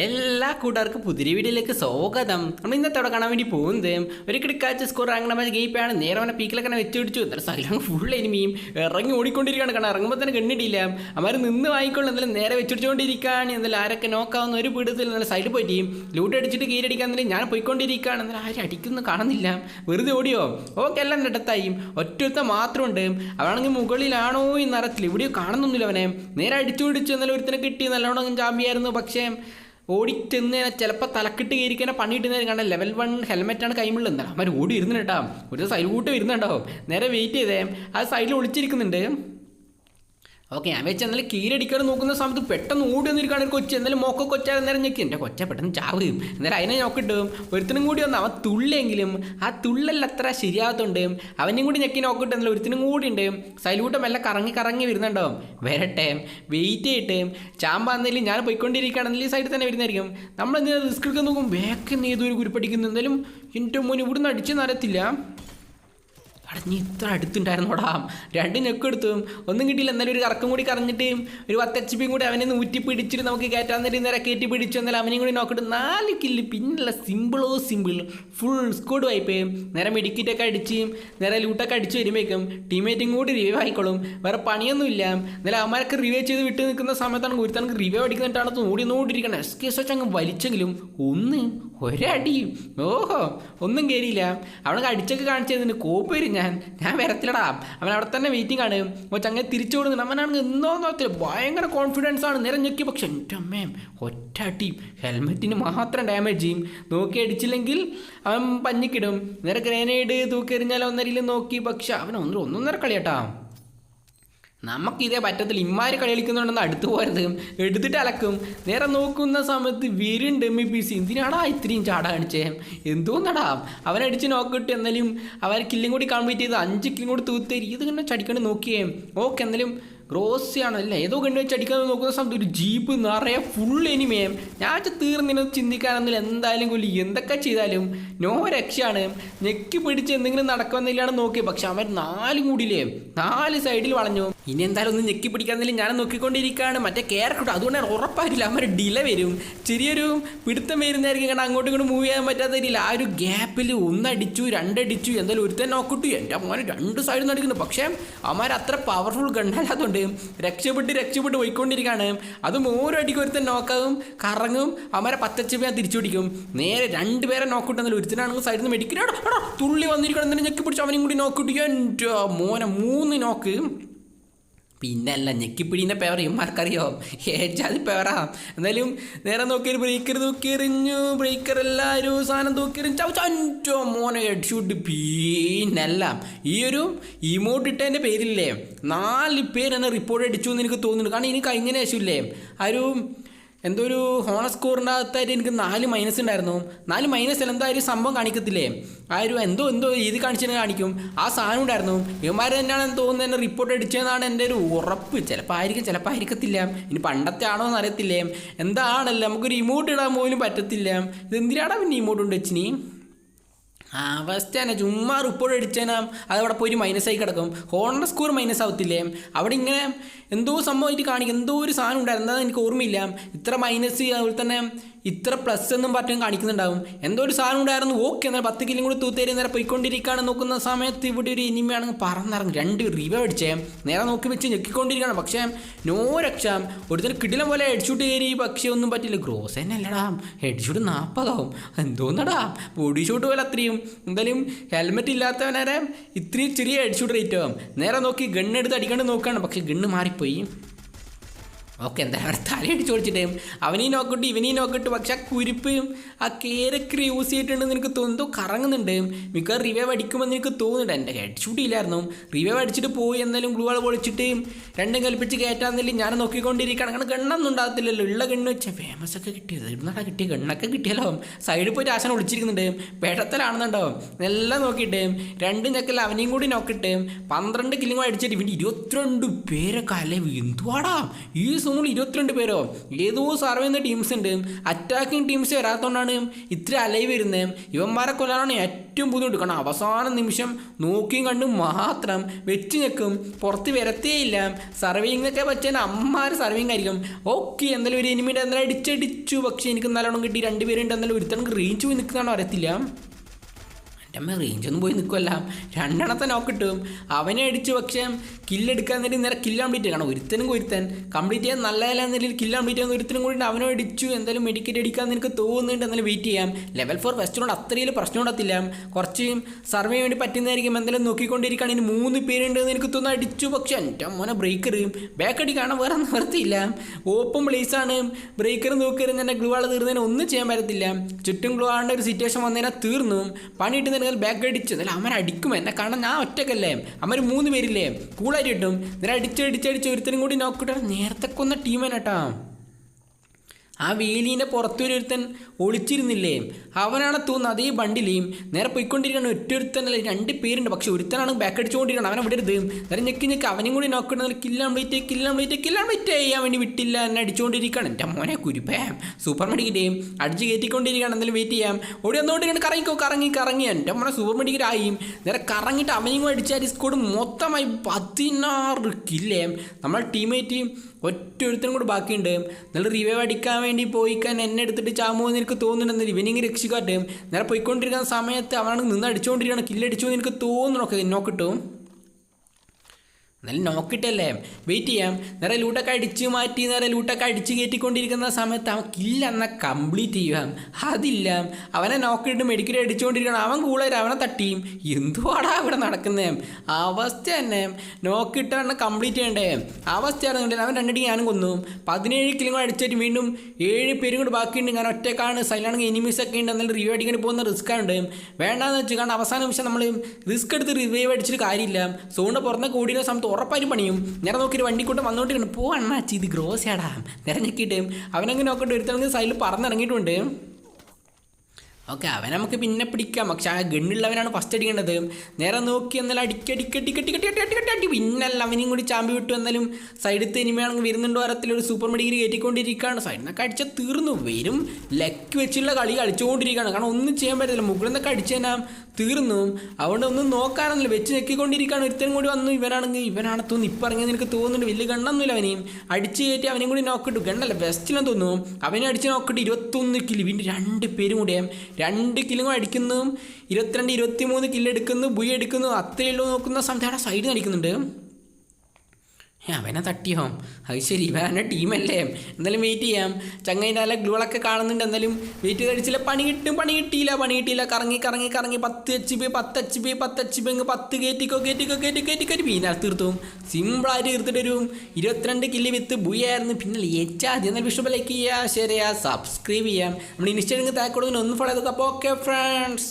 എല്ലാ കൂട്ടുകാർക്കും പുതിയ വീഡിയോയിലേക്ക് സ്വാഗതം. നമ്മൾ ഇന്നത്തെ കാണാൻ വേണ്ടി പോകുന്നത് ഒരു കിടക്കാച്ച സ്കോർ അങ്ങനെ മാച്ച് ഗെയിപ്പാണ് നേരെ അവനെ പീക്കിലൊക്കെ വെച്ച് പിടിച്ചു. എന്നിട്ട് സൈലം ഫുൾ എനിമിയും ഇറങ്ങി ഓടിക്കൊണ്ടിരിക്കുകയാണ്. കാരണം ഇറങ്ങുമ്പോൾ തന്നെ കണ്ണിടിയില്ല. അവർ നിന്ന് വാങ്ങിക്കൊള്ളു എന്നാലും നേരെ വെച്ചിടിച്ചുകൊണ്ടിരിക്കുകയാണ് എന്നാലും ആരൊക്കെ നോക്കാവുന്ന ഒരു പീഡത്തിൽ നല്ല സൈഡിൽ പോയിട്ട് ലൂട്ട് അടിച്ചിട്ട് തന്നെ ഞാൻ പോയിക്കൊണ്ടിരിക്കുകയാണ്. എന്നാലും ആരും അടിക്കുന്നു കാണുന്നില്ല. വെറുതെ ഓടിയോ? ഓക്കെ എല്ലാം നെട്ടത്തായി ഒറ്റൊരുത്ത മാത്രമുണ്ട്. അവനാണെങ്കിൽ മുകളിലാണോ എന്നറിയത്തില്ല. ഇവിടെയോ കാണുന്നൊന്നുമില്ല അവനെ. നേരെ അടിച്ചു പിടിച്ചു എന്നാലും ഒരുത്തിനെ കിട്ടി. നല്ലോണം ചാമ്പിയായിരുന്നു പക്ഷേ ഓടിച്ചെന്ന് ചിലപ്പോൾ തലക്കിട്ട് കയറിക്കാൻ പണിയിട്ടുന്നതിന് കണ്ട ലെവൽ വൺ ഹെൽമെറ്റാണ് കൈമുള്ളിൽ എന്നാൽ അവർ ഓടി ഇരുന്നിട്ടാ ഒരു സൈഡിലോട്ട് കൂട്ട് വരുന്നുണ്ടോ നേരെ വെയിറ്റ് ചെയ്തേ. ആ സൈഡിൽ ഒളിച്ചിരിക്കുന്നുണ്ട്. ഓക്കെ ഞാൻ വെച്ച് എന്നാലും കീരടിക്കാൻ നോക്കുന്ന സമയത്ത് പെട്ടെന്ന് ഓടി വന്നിരിക്കുകയാണ് ഒരു കൊച്ചു. എന്നാലും മോക്ക കൊച്ചാൽ നേരം ഞെക്കി എന്റെ കൊച്ച പെട്ടെന്ന് ചാവ് എന്നാലും അതിനെ നോക്കിട്ടും ഒരുത്തിനും കൂടി വന്ന് അവൻ തുള്ളിയെങ്കിലും ആ തുള്ളൽ അത്ര ശരിയാകത്തുണ്ട് അവനും കൂടി ഞെക്കി നോക്കിട്ട് എന്നാലും ഒരുത്തിനും കൂടി ഉണ്ട്. സൈലൂട്ടം എല്ലാം കറങ്ങി കറങ്ങി വരുന്നുണ്ടാവും. വരട്ടെ വെയിറ്റ് ചെയ്തിട്ട് ചാമ്പാന്നേലും ഞാൻ പോയിക്കൊണ്ടിരിക്കുകയാണെങ്കിൽ ഈ സൈഡിൽ തന്നെ വരുന്നതായിരിക്കും. നമ്മൾ റിസ്ക് എടുക്കാൻ നോക്കും? വേക്കെന്ന് ഏതൊരു കുരുപ്പടിക്കുന്നു. എന്തായാലും എന്റെ മോൻ ഇവിടുന്ന് അടിച്ചെന്ന് അറിയത്തില്ല. നീ ഇത്ര അടുത്തുണ്ടായിരുന്നോടാ. രണ്ട് നെക്ക് എടുത്തു. ഒന്നും കിട്ടിയില്ല. എന്നാലും ഒരു കറക്കം കൂടി കറഞ്ഞിട്ട് ഒരു പത്ത് എച്ച് പിയും കൂടി അവനെ ഊറ്റി പിടിച്ചിട്ട് നമുക്ക് കയറ്റാൻ നേരം നേരെ കയറ്റി പിടിച്ചു. എന്നാൽ അവനെയും കൂടി നോക്കിട്ട് നാല് കില്ല് പിന്നല്ല സിമ്പിളോ സിമ്പിൾ ഫുൾ സ്കോഡ് വായ്പേ നേരെ മെഡിക്കറ്റൊക്കെ അടിച്ച് നേരെ ലൂട്ടൊക്കെ അടിച്ച് വരുമ്പോഴേക്കും ടീമേറ്റും കൂടി റിവൈവ് ആയിക്കോളും. വേറെ പണിയൊന്നുമില്ല എന്നാലും അവന്മാരൊക്കെ റിവൈവ് ചെയ്ത് വിട്ട് നിൽക്കുന്ന സമയത്താണ് ഒരുത്തനക്ക് റിവൈവ് അടിക്കുന്നിട്ടാണ് ഓടി നോടിയിരിക്കണം എസ് കെ എസ് അങ്ങ് വലിച്ചെങ്കിലും ഒന്ന് ഒരടി. ഓഹോ ഒന്നും കയറിയില്ല അവനൊക്കെ അടിച്ചൊക്കെ കാണിച്ചതിന് കോപ്പ് വരും ഞാൻ ഞാൻ വരത്തില്ലടാ. അവൻ അവിടെ തന്നെ വെയിറ്റിംഗ് ആണ്. അങ്ങനെ തിരിച്ചു കൊടുക്കുന്നു അവനാണെങ്കിൽ എന്തോ നോക്കില്ല ഭയങ്കര കോൺഫിഡൻസ് ആണ്. നേരെ ഞെക്കി. പക്ഷെ എന്റെ അമ്മേ ഒറ്റ അടി. ഹെൽമെറ്റിന് മാത്രം ഡാമേജ് ചെയ്യും നോക്കി അടിച്ചില്ലെങ്കിൽ അവൻ പഞ്ഞിക്കിടും. നേരെ ഗ്രനേഡ് തൂക്കെറിഞ്ഞാൽ ഒന്നരയിൽ നോക്കി. പക്ഷെ അവൻ ഒന്നര ഒന്നൊന്നര കളിയാട്ടാ. നമുക്കിതേ പറ്റത്തില്ല. ഇമ്മാര് കളി കളിക്കുന്നുണ്ടെന്ന് അടുത്ത് പോരുത് എടുത്തിട്ട് അലക്കും. നേരെ നോക്കുന്ന സമയത്ത് ഇ പി സി. എന്തിനാടാ ഇത്രയും ചാട കാണിച്ചേ? എന്തോന്നടാ? അവനടിച്ച് നോക്കിട്ട് എന്നാലും അവർ കില്ലും കൂടി കംപ്ലീറ്റ് ചെയ്ത് അഞ്ച് കില്ലും കൂടി തൂത്തേരി. ഇത് കണ്ട് ചടിക്കണ്ട് നോക്കിയേ. ഓക്കെ എന്നാലും ഗ്രോസിയാണ് അല്ലേ? ഏതോ കണ്ടു വെച്ച് അടിക്കാൻ നോക്കുന്ന സമയത്ത് ഒരു ജീപ്പ് നിറയെ ഫുൾ എനിമയും ഞാൻ തീർന്നിനും ചിന്തിക്കാനൊന്നുമില്ല. എന്തായാലും കൊല്ലി എന്തൊക്കെ ചെയ്താലും നോ രക്ഷയാണ്. ഞെക്കി പിടിച്ച് എന്തെങ്കിലും നടക്കുമെന്നില്ലാണ് നോക്കിയത് പക്ഷെ അവൻ നാലും കൂടിയില്ലേ നാല് സൈഡിൽ വളഞ്ഞു. ഇനി എന്തായാലും ഒന്ന് ഞെക്കി പിടിക്കാന്നില്ല ഞാൻ നോക്കിക്കൊണ്ടിരിക്കുകയാണ്. മറ്റേ കേരക്കൂട്ട് അതുകൊണ്ട് ഉറപ്പായിട്ടില്ല. ഉറപ്പായില്ല ഡില വരും. ചെറിയൊരു പിടുത്തം വരുന്നതായിരിക്കും കാരണം അങ്ങോട്ടും ഇങ്ങോട്ടും മൂവ് ചെയ്യാൻ പറ്റാത്ത രീതിയിൽ. ആ ഒരു ഗ്യാപ്പിൽ ഒന്നടിച്ചു രണ്ടടിച്ചു എന്തായാലും ഒരുത്തൻ നോക്കിട്ടു. എന്റെ മോനെ രണ്ട് സൈഡിൽ നിന്ന് അടിക്കുന്നു. പക്ഷേ അവന്മാർ അത്ര പവർഫുൾ ഗണ്ണല്ലാത്തതുകൊണ്ട് രക്ഷപ്പെട്ട് രക്ഷപ്പെട്ട് പോയിക്കൊണ്ടിരിക്കുകയാണ്. അതും ഓരോ അടിക്ക് ഒരുത്തൻ നോക്കാവും കറങ്ങും. അവന്മാരെ പത്തച്ച ഞാൻ തിരിച്ചു പിടിക്കും. നേരെ രണ്ട് പേരെ നോക്കിട്ട് എന്നാലും ഒരുത്തനാണെങ്കിൽ സൈഡിൽ നിന്ന് മെഡിക്കലാണ് തുള്ളി വന്നിരിക്കണം? എന്തിനും ഞെക്കി പിടിച്ച് അവനും കൂടി നോക്കിട്ട്. എന്റെ മോനെ മൂന്ന് നോക്ക് പിന്നല്ല ഞെക്കിപ്പിടീന്റെ പേവർ ഇമാർക്കറിയോ ഏജാതി പേവറാ എന്നാലും നേരെ നോക്കി ബ്രേക്കർ തൂക്കിയെറിഞ്ഞു. ബ്രേക്കർ എല്ലാവരും സാധനം തൂക്കിയെറിഞ്ഞു. ചവ മോനെ ഹെഡ് ഷൂട്ട് പിന്നല്ല ഈ ഒരു ഇമോട്ട് ഇട്ടതിന്റെ പേരില്ലേ? നാല് പേര് എന്നെ റിപ്പോർട്ട് അടിച്ചു എന്ന് എനിക്ക് തോന്നുന്നുണ്ട്. കാരണം ഇനി കഴിഞ്ഞ ശേഷമില്ലേ? ആ ഒരു എന്തോ ഒരു ഹോണ സ്കോറിന്റെ അകത്തായിട്ട് എനിക്ക് നാല് മൈനസ് ഉണ്ടായിരുന്നു നാല് മൈനസ് എന്താ ഒരു സംഭവം കാണിക്കത്തില്ലേ? ആ ഒരു എന്തോ എന്തോ രീതി കാണിച്ചു കാണിക്കും. ആ സാധനം ഉണ്ടായിരുന്നു. ഇവന്മാർ തന്നെയാണ് തോന്നുന്നത് എന്നെ റിപ്പോർട്ട് അടിച്ചതെന്നാണ് എന്റെ ഒരു ഉറപ്പ്. ചിലപ്പോൾ ആയിരിക്കും ചിലപ്പോൾ ആയിരിക്കത്തില്ല. ഇനി പണ്ടത്തെ ആണോ എന്ന് അറിയത്തില്ലേ? എന്താണല്ലോ? നമുക്കൊരു ഇമോട്ട് ഇടാൻ പോലും പറ്റത്തില്ല. ഇത് എന്തിനാടാ പിന്നെ ഇമോട്ട് ഉണ്ട് വെച്ചിനി അവസ്ഥ തന്നെ ചുമ്മാ റിപ്പോർട്ട് അടിച്ചാൽ അതവിടെ പോയി മൈനസ് ആയി കിടക്കും. ഹോണർ സ്കോർ മൈനസ് ആവത്തില്ലേ? അവിടെ ഇങ്ങനെ എന്തോ സംഭവമായിട്ട് കാണിക്കും. എന്തോ ഒരു സാധനം ഉണ്ടായിരുന്നു. എന്താണെന്ന് എനിക്ക് ഓർമ്മയില്ല. ഇത്ര മൈനസ് അതുപോലെ തന്നെ ഇത്ര പ്ലസ് എന്നും പറഞ്ഞും കാണിക്കുന്നുണ്ടാവും. എന്തോ ഒരു സാധനം ഉണ്ടായിരുന്നു. ഓക്കെ എന്നാൽ പത്ത് കിലും കൂടി തൂത്തേരി നേരെ പോയിക്കൊണ്ടിരിക്കുകയാണ്. നോക്കുന്ന സമയത്ത് ഇവിടെ ഒരു ഇനിമയാണെങ്കിൽ പറന്നിറങ്ങും. രണ്ട് റിവ അടിച്ചേ. നേരെ നോക്കി വെച്ച് ഞെക്കിക്കൊണ്ടിരിക്കുകയാണ്. പക്ഷേ നോ രക്ഷ. ഒരുത്തരം കിടിലം പോലെ ഹെഡ്ഷൂട്ട് കയറി. പക്ഷേ ഒന്നും പറ്റില്ല. ഗ്രോസ് തന്നെ അല്ലടാ. ഹെഡ്ഷൂട്ട് നാൽപ്പതാവും എന്തോന്നടാ? ബോഡി ഷൂട്ട് പോലെ അത്രയും. എന്തായാലും ഹെൽമെറ്റ് ഇല്ലാത്തവനേരെ ഇത്രയും ചെറിയ ഹെഡ്ഷൂട്ട് റേറ്റ് ആവും. നേരെ നോക്കി ഗണ്ണെടുത്ത് അടിക്കാണ്ട് നോക്കുകയാണ്. പക്ഷേ ഗണ്ണ് മാറിപ്പോയി. ഓക്കെ എന്തായാലും അവിടെ തലയടിച്ച് ഓടിച്ചിട്ടേ. അവനീ നോക്കിട്ട് ഇവനീ നോക്കിട്ട് പക്ഷെ ആ കുരിപ്പും ആ കേരക്കറി യൂസ് ചെയ്തിട്ടുണ്ടെന്ന് എനിക്ക് തോന്നുന്നു. കറങ്ങുന്നുണ്ട്. മിക്കവാറും റിവൈവ് അടിക്കുമെന്ന് എനിക്ക് തോന്നുന്നുണ്ട്. എന്റെ ഹെഡ് ഷൂട്ട് ഇല്ലായിരുന്നു. റിവൈവ് അടിച്ചിട്ട് പോയി എന്തായാലും ഗ്ലൂ ആൾ പൊളിച്ചിട്ട് രണ്ടും കൽപ്പിച്ച് കയറ്റാന്നില്ല ഞാൻ നോക്കിക്കൊണ്ടിരിക്കുകയാണ്. കാരണം ഗണ്ണൊന്നും ഉണ്ടാകത്തില്ലല്ലോ. ഉള്ള ഗണ്ണ് വെച്ചാൽ ഫേമസ് ഒക്കെ കിട്ടിയത്. ഇവിടുന്നാണ് കിട്ടിയ ഗണ്ണൊക്കെ കിട്ടിയല്ലോ. സൈഡിൽ പോയി ആശാൻ ഒളിച്ചിരിക്കുന്നുണ്ട്. പേടത്തലാണെന്നുണ്ടോ? എല്ലാം നോക്കിയിട്ട് രണ്ടും ചക്കല അവനെയും കൂടി നോക്കിയിട്ട് പന്ത്രണ്ട് കിലിങ്ങോ അടിച്ചിട്ട് ഇവന്റെ ഇരുപത്തിരണ്ട് പേരൊക്കെ അല്ലേ എന്തുവാടാ? ഈ കൊണ്ട് ഇരുപത്തിരണ്ട് പേരോ? ഏതോ സർവേ ചെയ്യുന്ന ടീംസ് ഉണ്ട്. അറ്റാക്കിംഗ് ടീംസ് വരാത്തതുകൊണ്ടാണ് ഇത്ര അലൈവ് വരുന്നത് ഇവന്മാരെ കൊല്ലാനാണ് ഏറ്റവും ബുദ്ധിമുട്ട്. കാരണം അവസാന നിമിഷം നോക്കിയും കണ്ടും മാത്രം വെച്ച് നിൽക്കും. പുറത്ത് വരത്തേയില്ല സർവേയിങ്ങൊക്കെ പറ്റാൻ അമ്മാര് സർവേയിങ് ആയിരിക്കും. ഓക്കെ എന്തായാലും ഒരു എനിമിയുടെ എന്തായാലും അടിച്ചടിച്ചു. പക്ഷേ എനിക്ക് നല്ലോണം കിട്ടി. രണ്ടുപേരുണ്ട് എന്തായാലും ഒരുത്തണെങ്കിൽ റീച്ച് പോയി നിൽക്കുന്നതാണോ അറിയത്തില്ല. എന്റെ അമ്മ റേഞ്ച് ഒന്നും പോയി നിൽക്കുമല്ല രണ്ടെണ്ണത്തെ നോക്ക് നോക്കിട്ടും അവനെ അടിച്ച് പക്ഷേ കില്ലെടുക്കാൻ നേരം നേരെ കില്ല് കംപ്ലീറ്റ് കാരണം ഒരുത്തനും ഒരുത്തൻ കംപ്ലീറ്റ് ചെയ്യാൻ നല്ല നിലയിൽ കില്ല് കംപ്ലീറ്റ് ചെയ്യുന്ന ഒരുത്തനും കൂടി അവനെ അടിച്ചു. എന്തായാലും മെഡിക്കറ്റ് അടിക്കാൻ നിനക്ക് തോന്നുന്നുണ്ട്. എന്നാലും വെയിറ്റ് ചെയ്യാം. ലെവൽ ഫോർ വെസ്റ്റിനോട് അത്രയും പ്രശ്നം ഉണ്ടാകത്തില്ല. കുറച്ച് സർവേ വേണ്ടി പറ്റുന്നതായിരിക്കും. എന്തായാലും നോക്കിക്കൊണ്ടിരിക്കുകയാണ്. ഇനി മൂന്ന് പേരുണ്ട് എന്ന് എനിക്ക് തോന്നുന്നു. അടിച്ചു പക്ഷേ എന്റെ മോനെ ബ്രേക്കർ ബാക്ക് അടിക്കാണ് വേറെ നിവർത്തിയില്ല ഓപ്പൺ പ്ലേസാണ് ബ്രേക്കർ നോക്കരുത് എന്റെ ഗ്ലൂ ആൾ തീർന്നതിന് ഒന്നും ചെയ്യാൻ പറ്റത്തില്ല. ചുറ്റും ഗ്ലൂ ആളുടെ ഒരു സിറ്റുവേഷൻ വന്നതിനാൽ തീർന്നു. പണി കിട്ടുന്നതിന് ബാക്ക് അടിച്ചു എന്നാലും അവൻ അടിക്കും എന്നെ കാരണം ഞാൻ ഒറ്റക്കല്ലേ? അവർ മൂന്ന് പേരില്ലേ? കൂളായിട്ട് കിട്ടും. നേരെ അടിച്ചടിച്ചടിച്ച് ഒരുത്തനും കൂടി നോക്കിട്ട് നേരത്തെ കൊന്ന ടീമേനാട്ടാ ആ വേലീന്റെ പുറത്തൊരു ഒരുത്തൻ ഒളിച്ചിരുന്നില്ലേ അവനാണ് തോന്നുന്നത് അതേ ബണ്ടിലേയും നേരെ പോയിക്കൊണ്ടിരിക്കുന്ന ഒറ്റൊരുത്തനല്ല രണ്ട് പേരുണ്ട്. പക്ഷെ ഒരുത്തനാണ് ബാക്ക് അടിച്ചുകൊണ്ടിരിക്കണം അവനെ വിടരുത് നേരെ ഞെക്കി ഞെക്കി അവനും കൂടി നോക്കണം കില്ലാൻ കംപ്ലീറ്റ് കില്ലാൻ കംപ്ലീറ്റ് കില്ലാൻ കംപ്ലീറ്റ് ചെയ്യാൻ വേണ്ടി വിട്ടില്ല എന്നെ അടിച്ചുകൊണ്ടിരിക്കുകയാണ് എന്റെ മോനെ കുരിപ്പേ. സൂപ്പർ മെഡിക്കറ്റേയും അടിച്ച് കയറ്റിക്കൊണ്ടിരിക്കുകയാണ്. എന്തായാലും വെയിറ്റ് ചെയ്യാം. ഓടി വന്നുകൊണ്ടിരിക്കണം കറങ്ങിക്കോ കറങ്ങി കറങ്ങി. എന്റെ മോനെ സൂപ്പർ മെഡിക്കറ്റായി നേരെ കറങ്ങിയിട്ട് അവനും കൂടി അടിച്ചാൽ സ്കോഡ് മൊത്തമായി പതിനാറ് കില്ലേ നമ്മൾ ടീമേറ്റ് ഒറ്റ ഒരുത്തനും കൂടി ബാക്കിയുണ്ട്. നല്ല റിവൈവ് അടിക്കാൻ വേണ്ടി പോയിക്കാൻ എന്നെ എടുത്തിട്ട് ചാമുമെന്ന് എനിക്ക് തോന്നുന്നുണ്ടെന്ന് ഇവനിങ് രക്ഷിക്കാട്ടെ. നേരെ പോയിക്കൊണ്ടിരിക്കുന്ന സമയത്ത് അവനാണ് നിന്ന് അടിച്ചുകൊണ്ടിരിക്കുകയാണ് കില്ലടിച്ചു എനിക്ക് തോന്നുന്നു. നോക്കിട്ടും എന്നാലും നോക്കിട്ടല്ലേ? വെയിറ്റ് ചെയ്യാം. നിറയെ ലൂട്ടൊക്കെ അടിച്ച് മാറ്റി നിറയെ ലൂട്ടൊക്കെ അടിച്ച് കയറ്റിക്കൊണ്ടിരിക്കുന്ന സമയത്ത് അവൻ കില്ല എന്നാൽ കംപ്ലീറ്റ് ചെയ്യാം. അതില്ല. അവനെ നോക്കിയിട്ട് മെഡിക്കൽ അടിച്ചുകൊണ്ടിരിക്കണം അവൻ കൂളായി അവനെ തട്ടിയും. എന്തുവാടാ ഇവിടെ നടക്കുന്നത് അവസ്ഥ തന്നെ. നോക്കിയിട്ടാണ് കംപ്ലീറ്റ് ചെയ്യണ്ടേ? അവസ്ഥയാണ് അവൻ രണ്ടടി ഞാനും കൊന്നു. പതിനേഴ് കിലോ അടിച്ചിട്ട് വീണ്ടും ഏഴ് പേരും കൂടി ബാക്കിയുണ്ട്. ഞാൻ ഒറ്റക്കാണ്. സൈലാണെങ്കിൽ എനിമീസ് ഒക്കെ ഉണ്ട്. എന്നാലും റിവ്യൂ അടിക്കാൻ പോകുന്ന റിസ്ക് ഉണ്ട് വേണ്ടാന്ന് വെച്ച് കാരണം അവസാന നിമിഷം നമ്മൾ റിസ്ക് എടുത്ത് റിവ്യൂ അടിച്ചിട്ട് കാര്യമില്ല. സോണിന്റെ പുറത്തെ കൂടിയ സമയത്ത് ഉറപ്പായും പണിയും. നേരെ നോക്കിയിട്ട് വണ്ടിക്കൂട്ടം കൊണ്ട് വന്നുകൊണ്ടിരിക്കണം പോ അണ്ണാച്ചി ഇത് ഗ്രോസാടാ നേരെ ഞെക്കിയിട്ട് അവനങ്ങനെ നോക്കിട്ട് ഒരുത്തണെങ്കിൽ സൈഡിൽ പറന്നിറങ്ങിയിട്ടുണ്ട്. ഓക്കെ അവനെ നമുക്ക് പിന്നെ പിടിക്കാം. പക്ഷെ ആ ഗണ്ണുള്ളവനാണ് ഫസ്റ്റ് അടിക്കേണ്ടത്. നേരെ നോക്കി എന്നാലും അടി പിന്നല്ല അവനെയും കൂടി ചാമ്പി വിട്ടു എന്നാലും സൈഡത്തെ ഇനിമയാണെങ്കിൽ വരുന്നുണ്ടോ വരത്തിലൊരു സൂപ്പർ മെഡിഗ്രി കയറ്റിക്കൊണ്ടിരിക്കുകയാണ്. സൈഡിൽ നിന്നൊക്കെ അടിച്ചാൽ തീർന്നു. വരും ലക്ക് വെച്ചുള്ള കളി കളിച്ചുകൊണ്ടിരിക്കുകയാണ്. കാരണം ഒന്നും ചെയ്യാൻ പറ്റില്ല മുകളിൽ നിന്നൊക്കെ അടിച്ചു കഴിഞ്ഞാൽ തീർന്നു. അതുകൊണ്ട് ഒന്നും നോക്കാനൊന്നുമില്ല. വെച്ച് ഞെക്കിക്കൊണ്ടിരിക്കുകയാണ്. ഒരുത്തനും കൂടി വന്നു. ഇവനാണെങ്കിൽ ഇവനാണ് തോന്നുന്നു. ഇപ്പം ഇറങ്ങിയത് എനിക്ക് തോന്നുന്നുണ്ട്. വലിയ ഗണ്ണൊന്നുമില്ല അവനെയും. അടിച്ച് കയറ്റി അവനെയും കൂടി നോക്കിട്ടു ഗണ്ണല്ല ബെസ്റ്റിലും തോന്നുന്നു. അവനെ അടിച്ച് നോക്കിട്ട് ഇരുപത്തൊന്ന് കിലോ പിന്നെ രണ്ട് പേരും കൂടെ. രണ്ട് കിലോ അടിക്കുന്നു. ഇരുപത്തിരണ്ട് ഇരുപത്തി മൂന്ന് കിലോ എടുക്കുന്നു. ബുയ എടുക്കുന്നു. അത്രയുള്ളൂ നോക്കുന്ന സമയത്ത് അവിടെ സൈഡിൽ നിന്ന് അടിക്കുന്നുണ്ട്. അവനെ തട്ടിയോ? അത് ശരി ഇവനെ ടീമല്ലേ? എന്തായാലും വെയിറ്റ് ചെയ്യാം. ചങ്ങൈന്റെ നല്ല ഗ്ലൂളൊക്കെ കാണുന്നുണ്ട് എന്തായാലും വെയിറ്റ് കഴിച്ചില്ല. പണി കിട്ടും പണി കിട്ടിയില്ല പണി കിട്ടിയില്ല. കറങ്ങി കറങ്ങി കറങ്ങി പത്ത് എച്ച് പി പത്ത് എച്ച് പി പത്ത് എച്ച് പി അങ്ങ് പത്ത് കയറ്റിക്കോ കയറ്റിക്കോ കയറ്റി കയറ്റി കയറ്റി പിന്നെ തീർത്തും സിമ്പിളായിട്ട് തീർത്തിട്ട് വരും ഇരുപത്തിരണ്ട് കില്ലി വിത്ത് ബുയായിരുന്നു. പിന്നെ ഏച്ചാതി എന്നാൽ വിഷുമ്പോൾ ലൈക്ക് ചെയ്യുക ഷെയർ ചെയ്യുക സബ്സ്ക്രൈബ് ചെയ്യാം. നമ്മൾ ഇൻസ്റ്റാഗ്രാമിൽ താക്കോടുന്ന ഒന്ന് ഫോളോ ചെയ്തൊക്കെ. അപ്പോൾ ഓക്കെ ഫ്രണ്ട്സ്